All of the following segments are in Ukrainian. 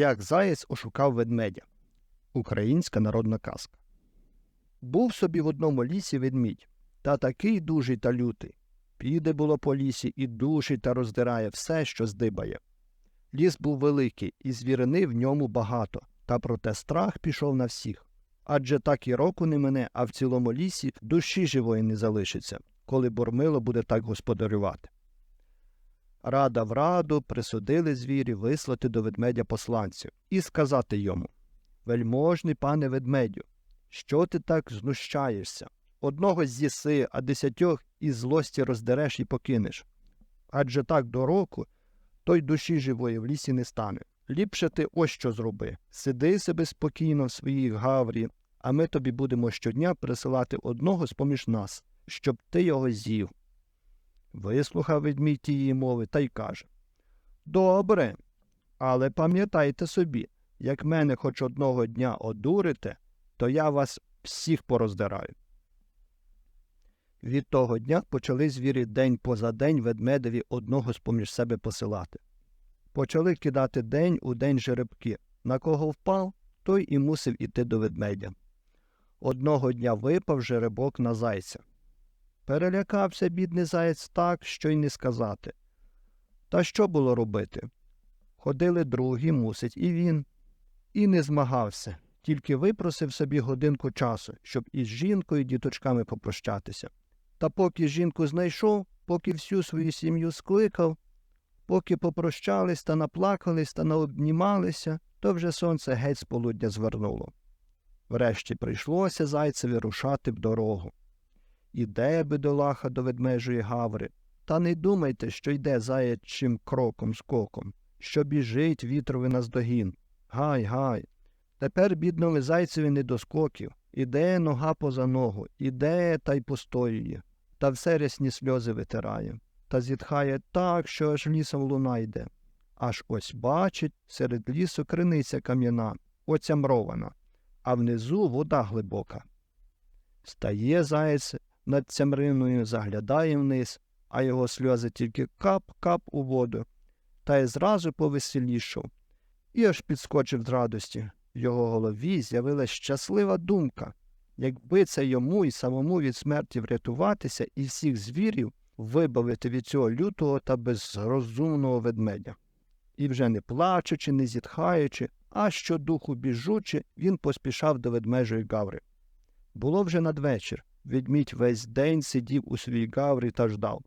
Як заєць ошукав ведмедя. Українська народна казка. Був собі в одному лісі ведмідь, та такий дужий та лютий. Піде було по лісі і душить та роздирає все, що здибає. Ліс був великий, і звірини в ньому багато, та проте страх пішов на всіх. Адже так і року не мине, а в цілому лісі душі живої не залишиться, коли Бормило буде так господарювати. Рада в раду присудили звірі вислати до ведмедя посланців і сказати йому Вельможний пане ведмедю, що ти так знущаєшся? Одного з'їси, а десятьох із злості роздереш і покинеш. Адже так до року той душі живої в лісі не стане. Ліпше ти ось що зроби. Сиди себе спокійно в своїй гаврі, а ми тобі будемо щодня присилати одного з поміж нас, щоб ти його з'їв. Вислухав ведмідь тієї мови та й каже Добре, але пам'ятайте собі, як мене хоч одного дня одурите, то я вас всіх пороздираю. Від того дня почали звірі день поза день ведмедеві одного з поміж себе посилати. Почали кидати день у день жеребки. На кого впав, той і мусив іти до ведмедя. Одного дня випав жеребок на зайця. Перелякався бідний заєць так, що й не сказати. Та що було робити? Ходили другі, мусить, і він. І не змагався, тільки випросив собі годинку часу, щоб із жінкою і діточками попрощатися. Та поки жінку знайшов, поки всю свою сім'ю скликав, поки попрощались та наплакались та наобнімалися, то вже сонце геть з полудня звернуло. Врешті прийшлося зайцеві рушати в дорогу. Іде бідолаха до ведмежої гаври, та не думайте, що йде заячим кроком скоком, що біжить вітрові наздогін. Гай, гай. Тепер бідному зайцеві не до скоків. Іде нога поза ногу, іде та й постоює, та все рясні сльози витирає, та зітхає так, що аж лісом луна йде. Аж ось бачить серед лісу криниця кам'яна, оцямрована, а внизу вода глибока. Стає заєць над цямриною, заглядає вниз, а його сльози тільки кап-кап у воду, та й зразу повеселішав, і аж підскочив з радості. В його голові з'явилась щаслива думка, якби це йому і самому від смерті врятуватися і всіх звірів вибавити від цього лютого та безрозумного ведмедя. І вже не плачучи, не зітхаючи, а щодуху біжучи, він поспішав до ведмежої гаври. Було вже надвечір. Ведмідь весь день сидів у своїй гаврі та ждав.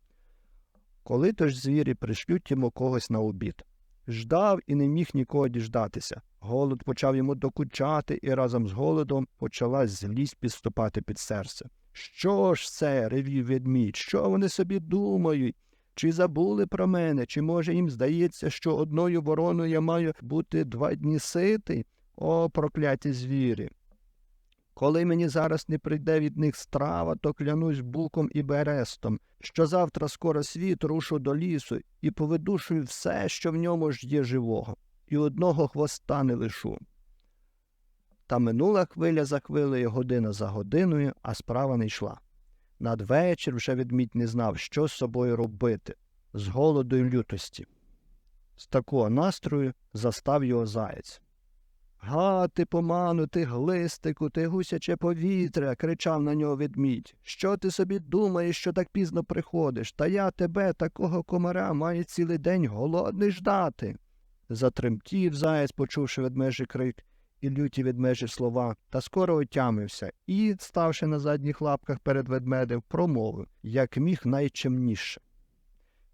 Коли то ж звірі пришлють йому когось на обід. Ждав і не міг нікого діждатися. Голод почав йому докучати, і разом з голодом почала злість підступати під серце. Що ж це, ревів ведмідь, що вони собі думають? Чи забули про мене, чи, може, їм здається, що одною вороною я маю бути два дні ситий? О, прокляті звірі. Коли мені зараз не прийде від них страва, то клянусь буком і берестом, що завтра скоро світ рушу до лісу і повидушую все, що в ньому ж є живого, і одного хвоста не лишу. Та минула хвиля за хвилею, година за годиною, а справа не йшла. Надвечір вже ведмідь не знав, що з собою робити, з голоду й лютості. З такого настрою застав його заєць. Га, ти поманути, глистику, ти гусяче повітря, кричав на нього ведмідь. Що ти собі думаєш, що так пізно приходиш? Та я тебе, такого комара, маю цілий день голодний ждати. Затремтів заєць, почувши ведмежий крик і люті ведмежі слова, та скоро отямився і, ставши на задніх лапках перед ведмедем, промовив, як міг найчемніше.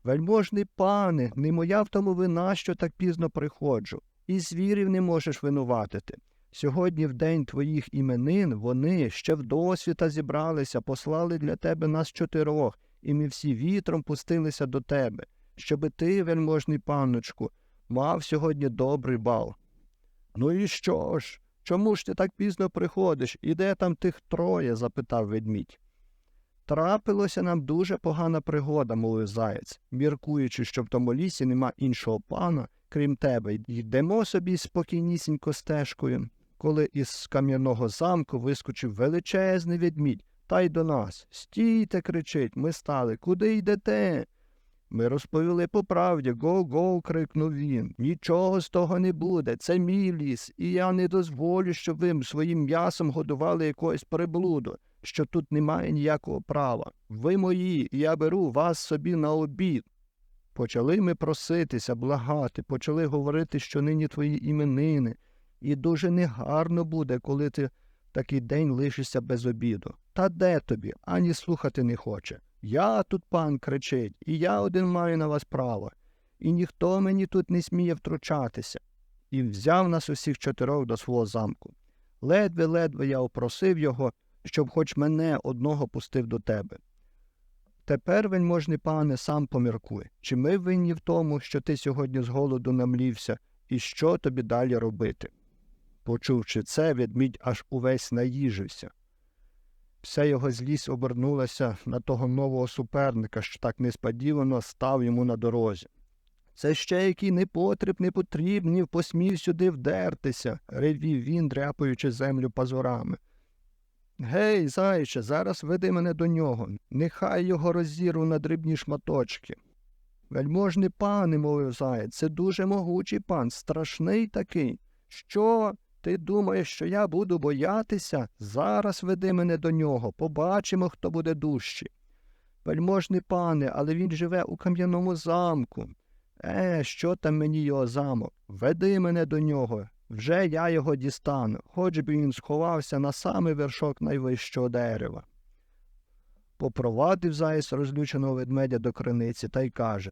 Вельможний пане, не моя в тому вина, що так пізно приходжу і звірів не можеш винуватити. Сьогодні, в день твоїх іменин, вони ще в досвіта зібралися, послали для тебе нас чотирьох, і ми всі вітром пустилися до тебе, щоби ти, вельможний панночку, мав сьогодні добрий бал. Ну і що ж? Чому ж ти так пізно приходиш? І де там тих троє? запитав ведмідь. Трапилося нам дуже погана пригода, мовив заєць, міркуючи, що в тому лісі нема іншого пана, крім тебе, йдемо собі спокійнісінько стежкою, коли із кам'яного замку вискочив величезний ведмідь, та й до нас. Стійте, кричить, ми стали. Куди йдете? Ми розповіли по правді. Го-го. крикнув він. Нічого з того не буде. Це мій ліс, і я не дозволю, щоб ви своїм м'ясом годували якогось приблуду, що тут немає ніякого права. Ви мої, і я беру вас собі на обід. Почали ми проситися, благати, почали говорити, що нині твої іменини, і дуже негарно буде, коли ти такий день лишишся без обіду. Та де тобі? Ані слухати не хоче. Я тут пан кричить, і я один маю на вас право, і ніхто мені тут не сміє втручатися. І взяв нас усіх чотирьох до свого замку. Ледве-ледве я опросив його, щоб хоч мене одного пустив до тебе. Тепер, вельможний пане, сам поміркуй, чи ми винні в тому, що ти сьогодні з голоду намлівся, і що тобі далі робити? Почувши це, ведмідь аж увесь наїжився. Вся його злість обернулася на того нового суперника, що так несподівано став йому на дорозі. Це ще який непотріб непотрібнів посмів сюди вдертися, ревів він, дряпаючи землю пазурами. Гей, зайче, зараз веди мене до нього, нехай його розірву на дрібні шматочки. Вельможний пане, мовив заєць, це дуже могучий пан, страшний такий. Що? Ти думаєш, що я буду боятися? Зараз веди мене до нього, побачимо, хто буде дужчий. Вельможний пане, але він живе у кам'яному замку. Е, що там мені його замок? Веди мене до нього. Вже я його дістану, хоч би він сховався на самий вершок найвищого дерева. Попровадив заєць розлюченого ведмедя до криниці та й каже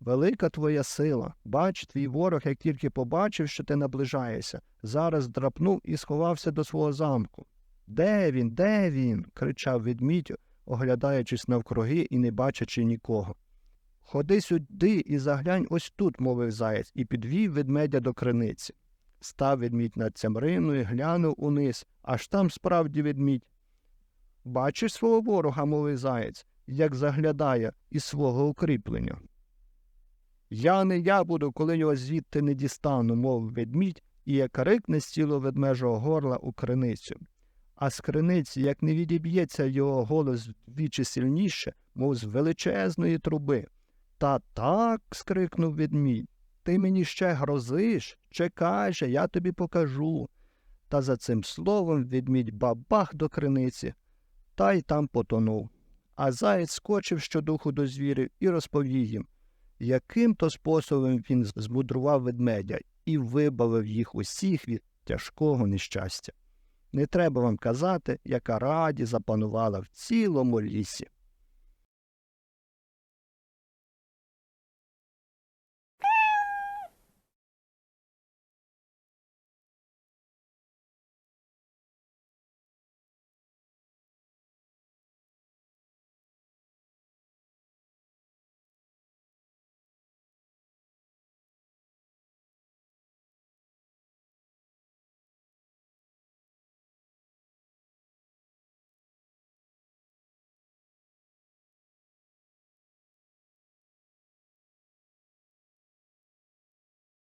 Велика твоя сила. Бач, твій ворог, як тільки побачив, що ти наближаєшся, зараз драпнув і сховався до свого замку. Де він? Де він? кричав ведмідь, оглядаючись навкруги і не бачачи нікого. Ходи сюди і заглянь ось тут, мовив заєць, і підвів ведмедя до криниці. Став ведмідь над цямриною, глянув униз, аж там справді ведмідь. Бачиш свого ворога, мовив заєць, як заглядає із свого укріплення. Я не я буду, коли його звідти не дістану, мовив ведмідь, і як рикне з цілого ведмежого горла у криницю. А з криниці, як не відіб'ється його голос вдвічі сильніше, мов з величезної труби. Та так. скрикнув ведмідь. Ти мені ще грозиш? Чекай же, я тобі покажу. Та за цим словом ведмідь бабах до криниці, та й там потонув. А заєць скочив щодуху до звірів і розповів їм, яким то способом він збудрував ведмедя і вибавив їх усіх від тяжкого нещастя. Не треба вам казати, яка раді запанувала в цілому лісі.